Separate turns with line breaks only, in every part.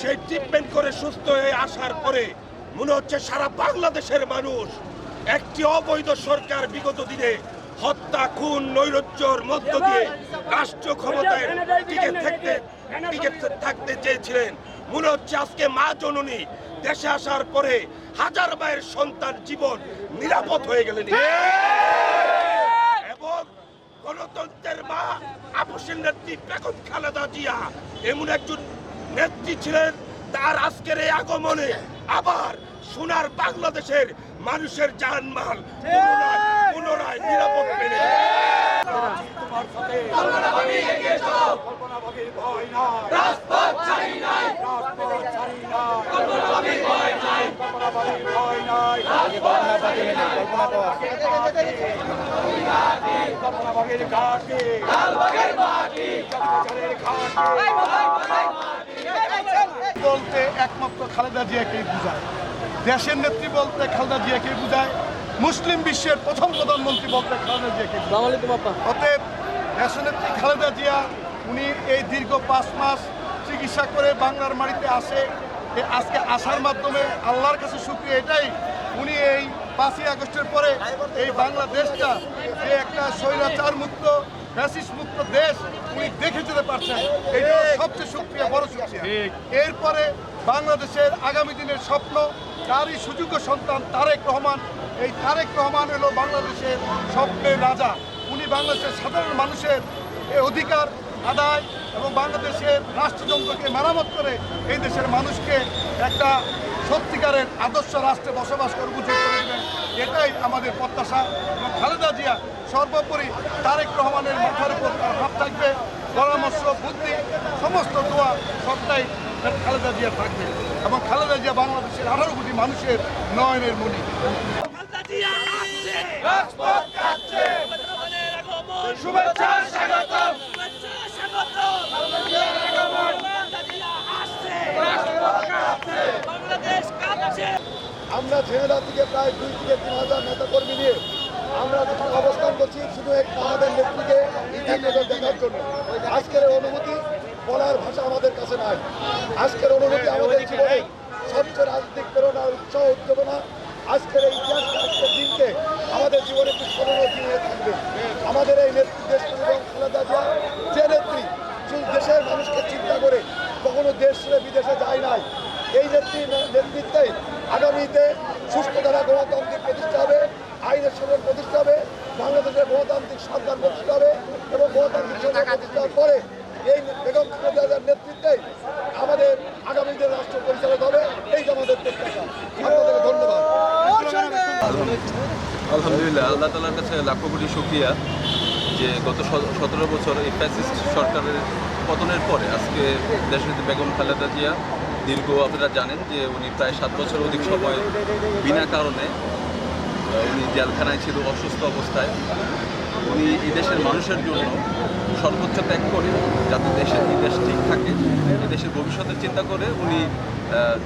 সেই ট্রিটমেন্ট করে সুস্থ হয়ে আসার পরে মনে হচ্ছে সারা বাংলাদেশের মানুষ একটি অবৈধ সরকার বিগত দিনে হত্যা, খুন, নৈরাজ্যর মধ্য দিয়ে রাষ্ট্র ক্ষমতায় টিকে থাকতে টিকে থাকতে চেয়েছিলেন। মনে হচ্ছে আজকে মা জননী দেশে আসার পরে হাজার মায়ের সন্তান জীবন নিরাপদ হয়ে গেলেন। এবং গণতন্ত্রের মা আপসের নেত্রী বেগম খালেদা জিয়া, এমন একজন নেত্রী ছিলেন তার আজকের এই আগমনে আবার সোনার বাংলাদেশের মানুষের জানমাল পুনরায় পুনরায় নিরাপদ কল্পনাভাবীর ঘাটি।
বলতে একমাত্র খালেদা জিয়াকেই বুঝায়। দেশের নেত্রী বলতে খালেদা জিয়াকেই বুঝায়। মুসলিম বিশ্বের প্রথম প্রধানমন্ত্রী বলতে খালেদা জিয়াকে অতএব দেশনেত্রী খালেদা জিয়া উনি এই দীর্ঘ পাঁচ মাস চিকিৎসা করে বাংলার মাটিতে আসে। আজকে আসার মাধ্যমে আল্লাহর কাছে শুক্রিয়া এটাই। উনি এই পাঁচই আগস্টের পরে এই বাংলাদেশটা যে একটা স্বৈরাচার মুক্ত ফ্যাসিস্ট মুক্ত দেশ উনি দেখে যেতে পারছেন। এটা সবচেয়ে শুক্রিয়া বড় শুক্রিয়া এরপরে বাংলাদেশের আগামী দিনের স্বপ্ন তারই সুযোগ্য সন্তান তারেক রহমান। এই তারেক রহমান হলো বাংলাদেশের স্বপ্নের রাজা। উনি বাংলাদেশের সাধারণ মানুষের অধিকার আদায় এবং বাংলাদেশের রাষ্ট্রযন্ত্রকে মেরামত করে এই দেশের মানুষকে একটা সত্যিকারের আদর্শ রাষ্ট্রে বসবাস করার সুযোগ করে দেবেন এটাই আমাদের প্রত্যাশা। এবং খালেদা জিয়া সর্বোপরি তারেক রহমানের মাথার উপর তার হাত থাকবে। পরামর্শ বুদ্ধি সমস্ত দোয়া সবটাই খালেদা জিয়া থাকবে। এবং খালেদা জিয়া বাংলাদেশের আঠারো কোটি মানুষের নয়নের মণি।
শুভেচ্ছা স্বাগতম!
আমরা ঝিনাইদহ থেকে প্রায় দুই থেকে তিন হাজার নেতা কর্মী নিয়ে আমরা অবস্থান করছি, শুধু এক আমাদের নেত্রীকে নজর দেখার জন্য। আজকের এই অনুভূতি বলার ভাষা আমাদের কাছে নাই। আজকের অনুভূতি আমাদের জীবনে সবচেয়ে রাজনৈতিক প্রেরণা, উৎসাহ, উদ্দীপনা। আজকের এই ইতিহাস, আজকের দিনকে আমাদের জীবনে একটি স্মরণীয় দিন থাকবে। আমাদের এই নেত্রী দেশ এবং খালেদা জিয়া যে দেশের মানুষকে চিন্তা করে কখনো দেশ ছেড়ে বিদেশে যায় নাই। এই নেত্রী নেতৃত্বে আগামীতে সুস্থ ধারা গণতান্ত্রিক প্রতিষ্ঠা হবে আইনের শাসন প্রতিষ্ঠা হবে বাংলাদেশের গণতান্ত্রিক সরকার প্রতিষ্ঠা হবে এবং গণতান্ত্রিক সরকার প্রতিষ্ঠার পরে এই বেগম খালেদা জিয়ার নেতৃত্বে আমাদের আগামী দিনের রাষ্ট্র পরিচালিত হবে। এই যে আমাদের প্রত্যাশা। ধন্যবাদ।
আলহামদুলিল্লাহ আল্লাহ তালার কাছে লাখো কোটি শুক্রিয়া। যে গত সতেরো বছর এই ফ্যাসিস্ট সরকারের পতনের পরে আজকে দেশনেত্রী বেগম খালেদা জিয়া দীর্ঘ, আপনারা জানেন যে উনি প্রায় সাত বছর অধিক সময় বিনা কারণে উনি জেলখানায় ছিল, অসুস্থ অবস্থায়। উনি এই দেশের মানুষের জন্য সর্বোচ্চ ত্যাগ করে, যাতে দেশের এই দেশ ঠিক থাকে। এই দেশের ভবিষ্যতের চিন্তা করে উনি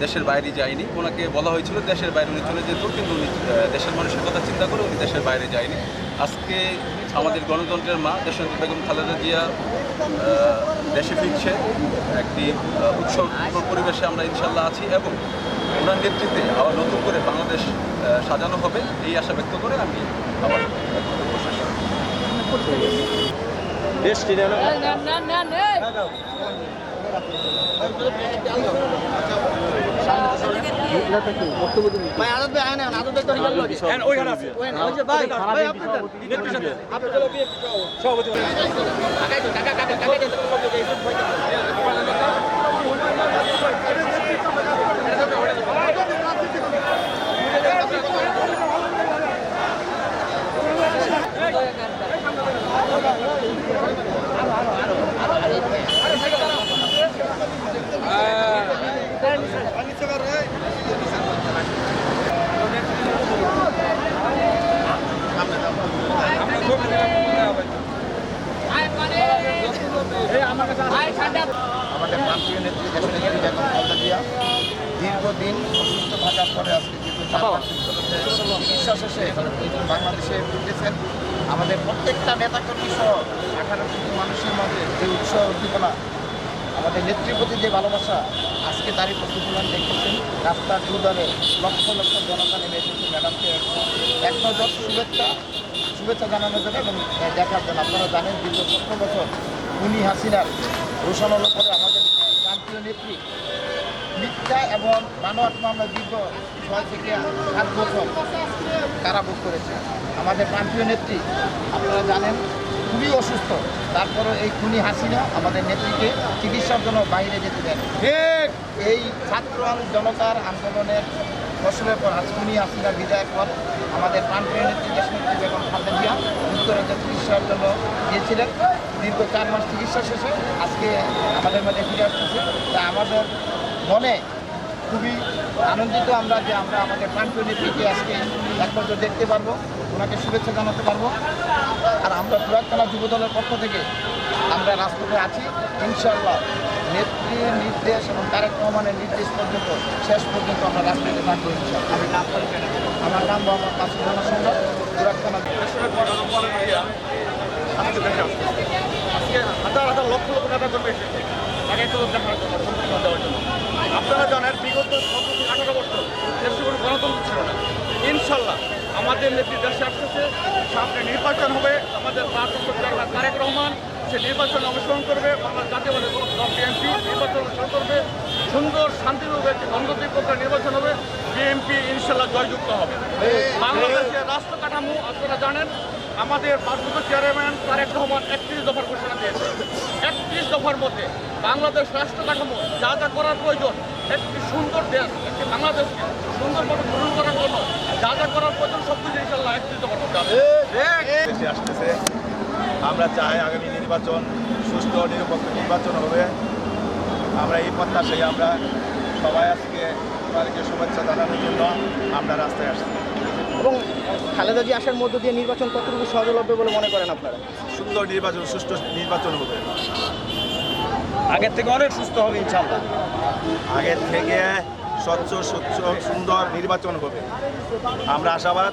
দেশের বাইরে যায়নি। ওনাকে বলা হয়েছিল দেশের বাইরে উনি চলে যেত, কিন্তু উনি দেশের মানুষের কথা চিন্তা করে উনি দেশের বাইরে যায়নি। আজকে আমাদের গণতন্ত্রের মা দেশের বেগম খালেদা জিয়া দেশে ফিরছে একটি উৎসব পরিবেশে আমরা ইনশাল্লাহ আছি এবং ওনার নেতৃত্বে আবার নতুন করে বাংলাদেশ সাজানো হবে এই আশা ব্যক্ত করে আমি আবার বক্তব্য শেষ।
না না না না
আমাদের প্রান্তীয় নেত্রী দেশনেত্রী বেগম খালেদা জিয়া দীর্ঘদিন অসুস্থ থাকার পরে আজকে কিন্তু চার পাঁচ বছরের শেষে বাংলাদেশে ফিরতেছেন আমাদের প্রত্যেকটা নেতাকর্মী সহ আঠারো কোটি মানুষের মধ্যে যে উৎসাহ, উদ্দীপনা,
আমাদের নেত্রীর প্রতি যে ভালোবাসা, আজকে তারই প্রতিফলন দেখতেছেন। রাস্তার দুধারে লক্ষ লক্ষ জনতা নেমে এসেছে। ম্যাডামকে এক নজর শুভেচ্ছা শুভেচ্ছা জানানোর জন্য এবং দেখার জন্য আপনারা জানেন, দীর্ঘ সতেরো বছর উনি হাসিনার রোশানোর উপরে আমাদের প্রান্তীয় নেত্রী মিথ্যা এবং মানব মামলা দীর্ঘ ছয় থেকে সাত বছর কারাভোগ করেছে। আমাদের প্রান্তীয় নেত্রী আপনারা জানেন খুবই অসুস্থ। তারপরে এই খুনি হাসিনা আমাদের নেত্রীকে চিকিৎসার জন্য বাইরে যেতে দেন।
ঠিক।
এই ছাত্র জনতার আন্দোলনের ফসলের পর আজ খুনি হাসিনা বিদায়ের পর আমাদের প্রান্তীয় নেত্রী দেশনেত্রী বেগম খালেদা জিয়া যুক্তরাজ্যে চিকিৎসার জন্য গিয়েছিলেন। দীর্ঘ চার মাস চিকিৎসা শেষে আজকে আমাদের মাঝে ফিরে আসতেছে। তা আমাদের মনে খুবই আনন্দিত আমরা যে আমরা আমাদের প্রান্তীয় নেত্রীকে আজকে এক বছর দেখতে পারব ওনাকে শুভেচ্ছা জানাতে পারব। আর আমরা পুরাতনা যুব দলের পক্ষ থেকে আমরা রাজপথে আছি। ইনশাল্লাহ নেত্রীর নির্দেশ এবং তারেক রহমানের নির্দেশ পর্যন্ত শেষ পর্যন্ত আমরা রাজপথে থাকব। আমার নাম মোহাম্মদ কাসুম রানা সম্রাট
হাজার হাজার লক্ষ লক্ষ টাকা জন্য এসেছে। তাকে তো দেখার জন্য দেওয়ার জন্য। আপনারা জানেন বিগত আঠারো বছর দেশে কোনো গণতন্ত্র ছিল না। ইনশাল্লাহ আমাদের নেত্রী দেশে আসতেছে সামনে নির্বাচন হবে আমাদের তারেক রহমান সে নির্বাচনে অংশগ্রহণ করবে বাংলা জাতীয়বাদী দল বিএনপি নির্বাচন অংশগ্রহণ করবে সুন্দর শান্তিপূর্ণ একটি গণতান্ত্রিক প্রক্রিয়া নির্বাচন হবে বিএনপি ইনশাল্লাহ জয়যুক্ত হবে। বাংলাদেশের রাষ্ট্র কাঠামো আপনারা জানেন আমাদের ভারপ্রাপ্ত চেয়ারম্যান তারেক রহমান একত্রিশ দফার ঘোষণা দিয়েছে একত্রিশ দফার মধ্যে বাংলাদেশ রাষ্ট্র কাঠামো যা যা করার প্রয়োজন, একটি সুন্দর দেশ, একটি বাংলাদেশকে সুন্দরভাবে গ্রহণ করার জন্য যা যা করার প্রয়োজন সব কিছু ইনশাল্লাহ একত্রিশ দফার মধ্যে
আসতেছে। আমরা চাই আগামী নির্বাচন ও নিরপেক্ষ নির্বাচন হবে। আমরা এই প্রত্যাশায় আমরা সবাই আজকে তাদেরকে শুভেচ্ছা জানানোর জন্য আমরা রাস্তায় আসছি।
এবং খালেদা জি আসার মধ্য দিয়ে নির্বাচন কতটুকু সহজ হবে বলে মনে করেন আপনারা?
সুন্দর নির্বাচন সুষ্ঠু নির্বাচন হবে।
আগের থেকে অনেক সুস্থ হবে ইনশাল্লাহ
আগের থেকে স্বচ্ছ স্বচ্ছ সুন্দর নির্বাচন হবে। আমরা আশাবাদ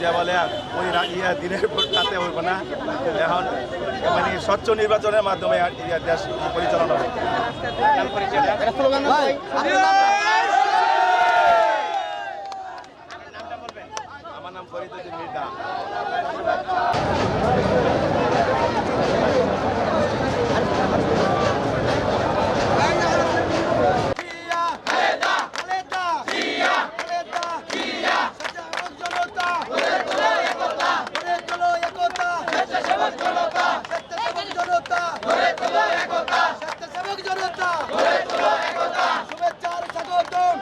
যে বলে ওই ইয়ে দিনের পর তাতে হইব না। এখন মানে স্বচ্ছ নির্বাচনের মাধ্যমে আর ইয়ে দেশ পরিচালনা হবে।
এটা স্লোগান না ভাই?
আমার নাম ফরিদুদ্দিন মির্জা
শুভেচ্ছার স্বাগতম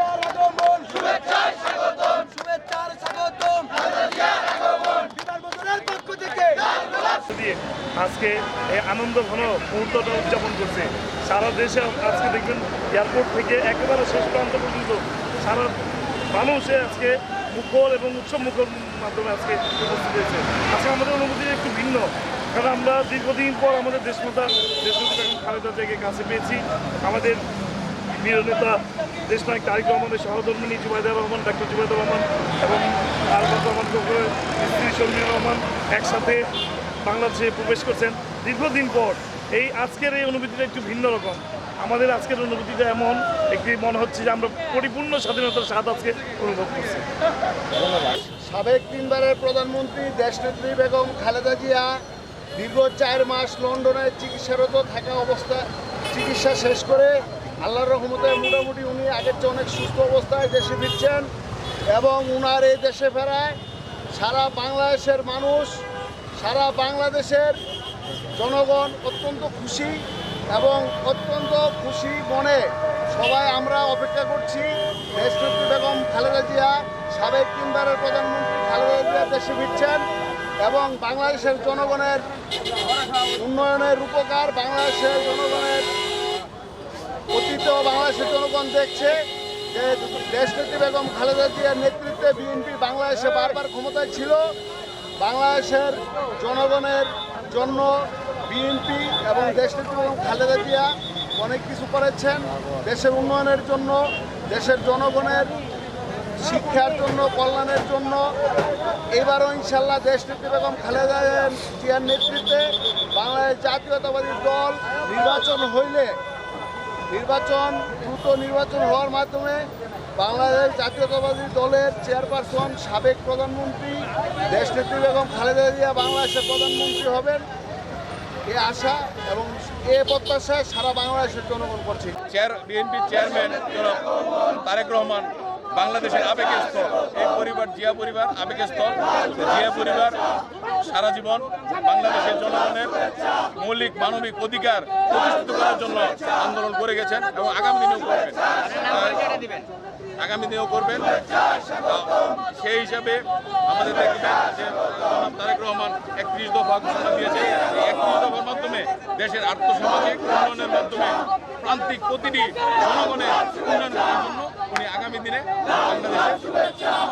খালেদার আগমন শুভেচ্ছার স্বাগতম শুভেচ্ছার স্বাগতম বিমান বন্দরের পক্ষ থেকে
দিয়ে আজকে এই আনন্দ ঘন মুহূর্তটা উদযাপন করছে। সারা দেশে আজকে দেখবেন এয়ারপোর্ট থেকে একেবারে শেষ প্রান্ত পর্যন্ত সারা মানুষে আজকে মুখর এবং উৎসব মুখর মাধ্যমে আজকে উপস্থিত হয়েছে। আজকে আমাদের অনুভূতি একটু ভিন্ন, কারণ আমরা দীর্ঘদিন পর আমাদের দেশনেতা বেগম খালেদা জিয়াকে কাছে পেয়েছি। আমাদের প্রিয় নেতা দেশনায়ক তারিক রহমানের সহধর্মিনী জুবাইদা রহমান, ডাক্তার জুবাইদা রহমান এবং আলবাদ রহমান, স্ত্রী শর্মিলা রহমান একসাথে বাংলাদেশে প্রবেশ করছেন দীর্ঘদিন পর। এই আজকের এই অনুভূতিটা একটু ভিন্ন রকম। আমাদের আজকের অনুভূতিটা এমন, একটি মনে হচ্ছে যে আমরা পরিপূর্ণ স্বাধীনতার স্বাদ আজকে অনুভব করছি।
সাবেক তিনবারের প্রধানমন্ত্রী, দেশনেত্রী বেগম খালেদা জিয়া দীর্ঘ চার মাস লন্ডনে চিকিৎসারত থাকা অবস্থা চিকিৎসা শেষ করে আল্লাহর রহমতে মোটামুটি উনি আগের চেয়ে অনেক সুস্থ অবস্থায় দেশে ফিরছেন এবং উনার এই দেশে ফেরায় সারা বাংলাদেশের মানুষ সারা বাংলাদেশের জনগণ অত্যন্ত খুশি এবং অত্যন্ত খুশি মনে সবাই আমরা অপেক্ষা করছি দেশনেত্রী বেগম খালেদা জিয়া, সাবেক তিনবারের প্রধানমন্ত্রী খালেদা জিয়া দেশে ফিরছেন এবং বাংলাদেশের জনগণের উন্নয়নের রূপকার বাংলাদেশের জনগণের অতীত বাংলাদেশের জনগণ দেখছে যে দেশনেত্রী বেগম খালেদা জিয়ার নেতৃত্বে বিএনপি বাংলাদেশে বারবার ক্ষমতায় ছিল। বাংলাদেশের জনগণের জন্য বিএনপি এবং দেশনেত্রী বেগম খালেদা জিয়া অনেক কিছু করেছেন। দেশের উন্নয়নের জন্য, দেশের জনগণের
শিক্ষার জন্য, কল্যাণের জন্য। এবারও ইনশাল্লাহ দেশ নেত্রী বেগম খালেদা জিয়ার নেতৃত্বে বাংলাদেশ জাতীয়তাবাদী দল নির্বাচন হইলে, নির্বাচন দ্রুত নির্বাচন হওয়ার মাধ্যমে বাংলাদেশ জাতীয়তাবাদী দলের চেয়ারপারসন, সাবেক প্রধানমন্ত্রী দেশনেত্রী বেগম খালেদা জিয়া বাংলাদেশের প্রধানমন্ত্রী হবেন। এ আশা এবং এ প্রত্যাশায় সারা বাংলাদেশের জনগণ করছে।
চেয়ার বিএনপির চেয়ারম্যান জনাব তারেক রহমান, বাংলাদেশের আবেগের স্থল এই পরিবার জিয়া পরিবার আবেগের স্থল জিয়া পরিবার, সারা জীবন বাংলাদেশের জনগণের মৌলিক, মানবিক অধিকার প্রতিষ্ঠিত করার জন্য আন্দোলন করে গেছেন এবং আগামী দিনেও করবেন। আগামী দিনেও করবেন। সেই হিসাবে আমাদের দেখবেন যে তারেক রহমান একত্রিশ দফা ঘোষণা দিয়েছে এই একত্রিশ দফার মাধ্যমে দেশের আর্থসামাজিক উন্নয়নের মাধ্যমে প্রান্তিক প্রতিটি জনগণের উন্নয়ন করার জন্য উনি আগামী দিনে বাংলাদেশে আহ,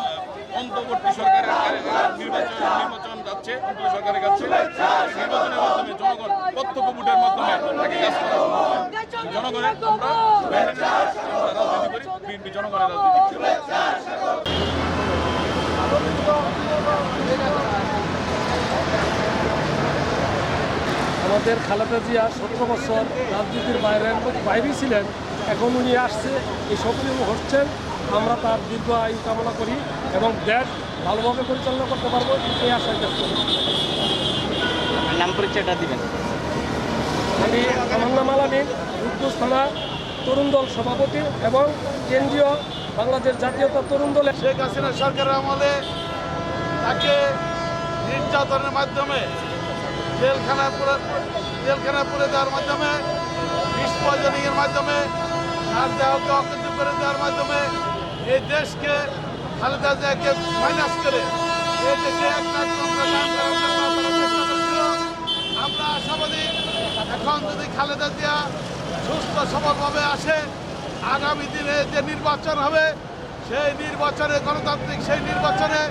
অন্তর্বর্তী সরকারের কার- নির্বাচন নির্বাচন যাচ্ছে অন্তর্বর্তী সরকারের কাছে। নির্বাচনের মাধ্যমে জনগণ প্রত্যক্ষ ভোটের মাধ্যমে তাকে কাজ করা। জনগণের আমরা রাজনীতি করি বিএনপি জনগণের রাজনীতি
আমাদের খালেদা জিয়া সতেরো বছর রাজনীতির বাইরের বাইরেই ছিলেন। এখন উনি আসছে এই সক্রিয় হচ্ছেন। আমরা তার দীর্ঘ আয়ু কামনা করি এবং দেশ ভালোভাবে পরিচালনা করতে পারব এই আশায় ব্যক্ত করি।
নাম পরিচয়টা দিবেন।
আমি আমার নাম আলামিন। উত্তর থানা তরুণ দল সভাপতি এবং কেন্দ্রীয় বাংলাদেশ জাতীয়তা তরুণ দলের
শেখ হাসিনা সরকারের আমলে তাকে নির্যাতনের মাধ্যমে জেলখানা পুরে জেলখানায় পুরে দেওয়ার মাধ্যমে, বিষ পয়জনিংয়ের মাধ্যমে তার দেহকে অকেন্দ্র করে দেওয়ার মাধ্যমে এই দেশকে, খালেদা জিয়াকে মাইনাস করে এই দেশে আমরা আশাবাদী, এখন যদি খালেদা জিয়া সুস্থ সবলভাবে আসে। আগামী দিনে যে নির্বাচন হবে, সেই নির্বাচনে, গণতান্ত্রিক সেই নির্বাচনে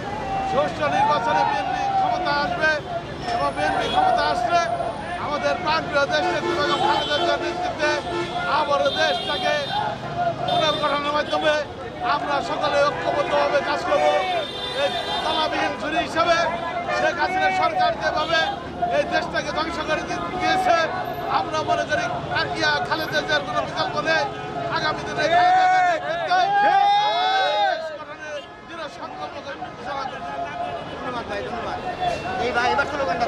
সুষ্ঠু নির্বাচনে বিএনপি ক্ষমতা আসবে এবং বিএনপি ক্ষমতা আসলে আমাদের প্রাণপ্রিয় দেশ নেত্রী বেগম খালেদা জিয়ার নেতৃত্বে আবারও দেশটাকে পুনর্গঠনের মাধ্যমে আমরা সকলে ঐক্যবদ্ধভাবে কাজ করব। এই তলাবিহীন ছুরি হিসাবে শেখ হাসিনা সরকার যেভাবে এই দেশটাকে ধ্বংস করে দিয়েছে আমরা মনে করি আর ইয়া খালেদা জিয়ার কোনো বিকল্প নেই আগামী দিনে খালেদা জিয়ার নেতৃত্বে আমাদের দেশ গঠনের দৃঢ় সংকল্প করে ঘোষণা করছি। ধন্যবাদ ভাই ধন্যবাদ এই ভাই এবার স্লোগানটা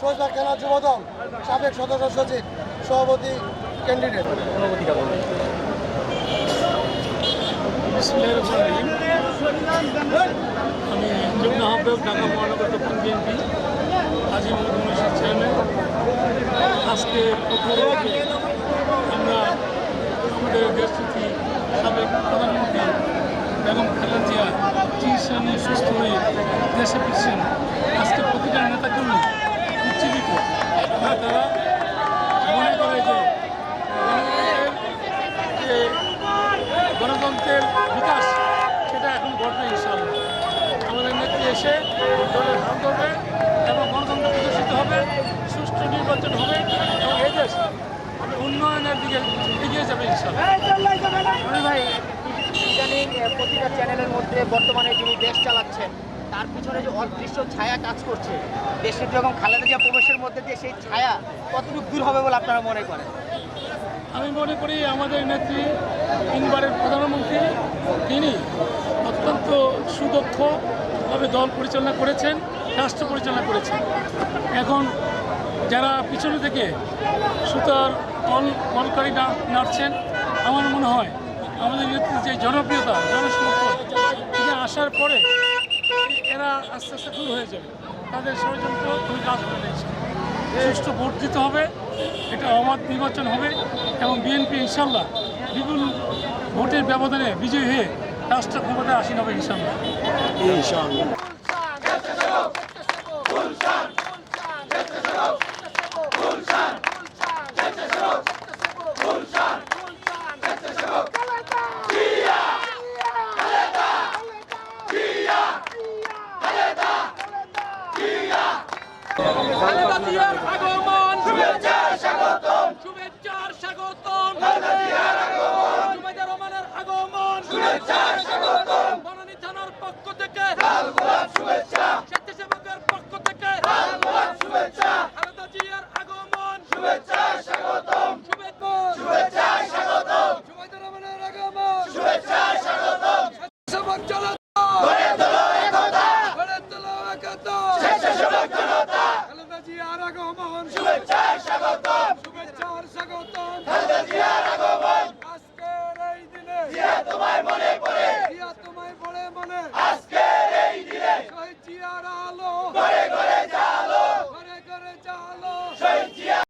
সোজা খেলা যুবদল সাবেক সদস্য সচিব সভাপতি ক্যান্ডিডেট
আমি যুগ্ম আহ্বায়ক ঢাকা মহানগর দক্ষিণ বিএনপি আজিমুল কমিশন চেয়ারম্যান। আজকে প্রথম আমরা আমাদের দেশটি সাবেক প্রধানমন্ত্রী বেগম খালেদা জিয়া চিকিৎসা নিয়ে সুস্থ হয়ে দেশে ফিরছেন। আজকে প্রতিটা নেতাকর্মী উজ্জীবিত। তারা গণতন্ত্রের বিকাশ, সেটা এখন ঘটবে ইনশাআল্লাহ। আমাদের নেত্রী এসে দলের হাত ধরবে এবং গণতন্ত্র প্রদর্শিত হবে, সুষ্ঠু নির্বাচন হবে এবং এই দেশ উন্নয়নের দিকে এগিয়ে যাবে ইনশাআল্লাহ।
আমি ভাই, ইদানিং প্রতিটা চ্যানেলের মধ্যে বর্তমানে যিনি দেশ চালাচ্ছেন তার পিছনে যে অদৃশ্য ছায়া কাজ করছে দেশের যখন খালেদা জিয়া প্রবেশের মধ্যে দিয়ে সেই ছায়া কতটুকু দূর হবে বলে আপনারা মনে করেন?
আমি মনে করি আমাদের নেত্রী, তিনবারের প্রধানমন্ত্রী, তিনি অত্যন্ত সুদক্ষভাবে দল পরিচালনা করেছেন, রাষ্ট্র পরিচালনা করেছেন। এখন যারা পিছনে থেকে সুতার কল, কলকারি নাড়ছেন, আমার মনে হয় আমাদের নেত্রীর যে জনপ্রিয়তা, জনসমর্থন আসার পরে এরা আস্তে আস্তে দূর হয়ে যাবে। তাদের ষড়যন্ত্র তুমি কাজ করে সুষ্ঠু ভোট দিতে হবে, এটা অবাধ নির্বাচন হবে এবং বিএনপি ইনশাল্লাহ বিপুল ভোটের ব্যবধানে বিজয়ী হয়ে রাষ্ট্র ক্ষমতায় আসীন হবে ইনশাল্লাহ